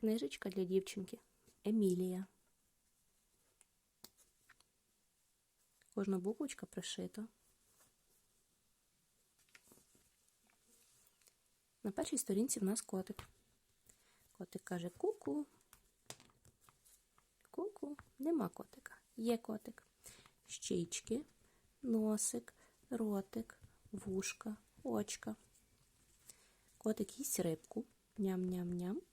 Книжечка для дівчинки Емілія. Кожна буквочка пришита. На першій сторінці в нас котик. Котик каже ку-ку. Ку-ку. Нема котика. Є котик. Щічки, носик, ротик, вушка, очка. Котик їсть рибку. Ням-ням-ням.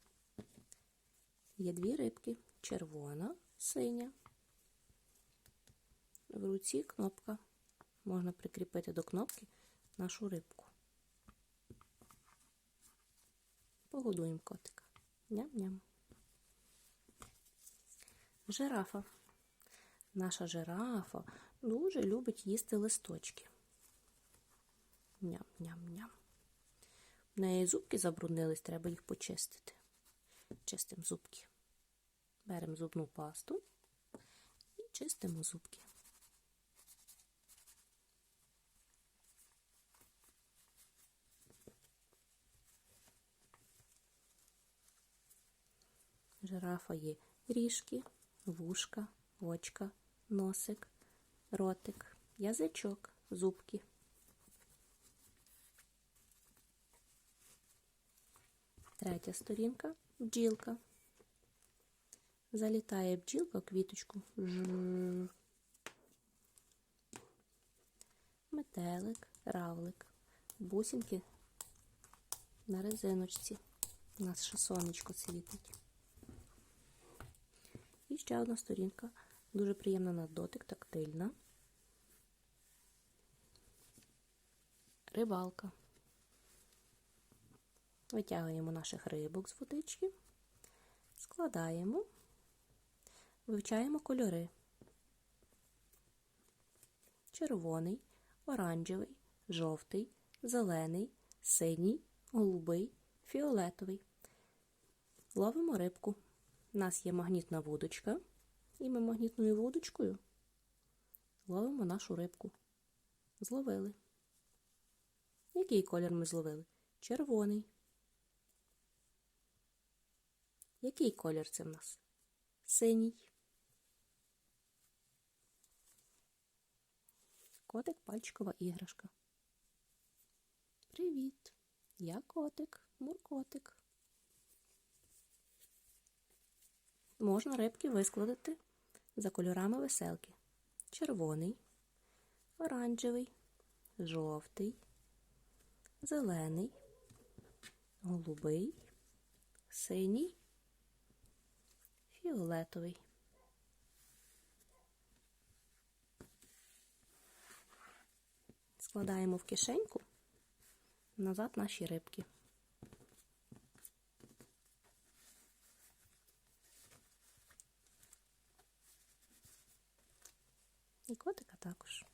Є дві рибки. Червона, синя. В руці кнопка. Можна прикріпити до кнопки нашу рибку. Погодуємо котика. Ням-ням. Жирафа. Наша жирафа дуже любить їсти листочки. Ням-ням-ням. В неї зубки забруднились, треба їх почистити. Чистимо зубки. Беремо зубну пасту і чистимо зубки. Жирафа є ріжки, вушка, очка, носик, ротик, язичок, зубки. Третя сторінка бджілка. Залітає бджілка квіточку. Жжж. Метелик, равлик, бусинки на резиночці. У нас ще сонечко світить. І ще одна сторінка, дуже приємна на дотик, тактильна. Рибалка. Витягуємо наших рибок з водички, складаємо, вивчаємо кольори. Червоний, оранжевий, жовтий, зелений, синій, голубий, фіолетовий. Ловимо рибку. У нас є магнітна вудочка, і ми магнітною вудочкою ловимо нашу рибку. Зловили. Який колір ми зловили? Червоний. Який колір це в нас? Синій. Котик пальчикова іграшка. Привіт! Я котик, муркотик. Можна рибки вискладати за кольорами веселки. Червоний, оранжевий, жовтий, зелений, голубий, синій, фіолетовий. Складаємо в кишеньку назад наші рибки. І котика також.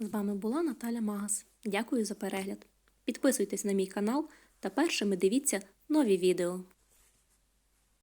З вами була Наталя Магас. Дякую за перегляд. Підписуйтесь на мій канал та першими дивіться нові відео.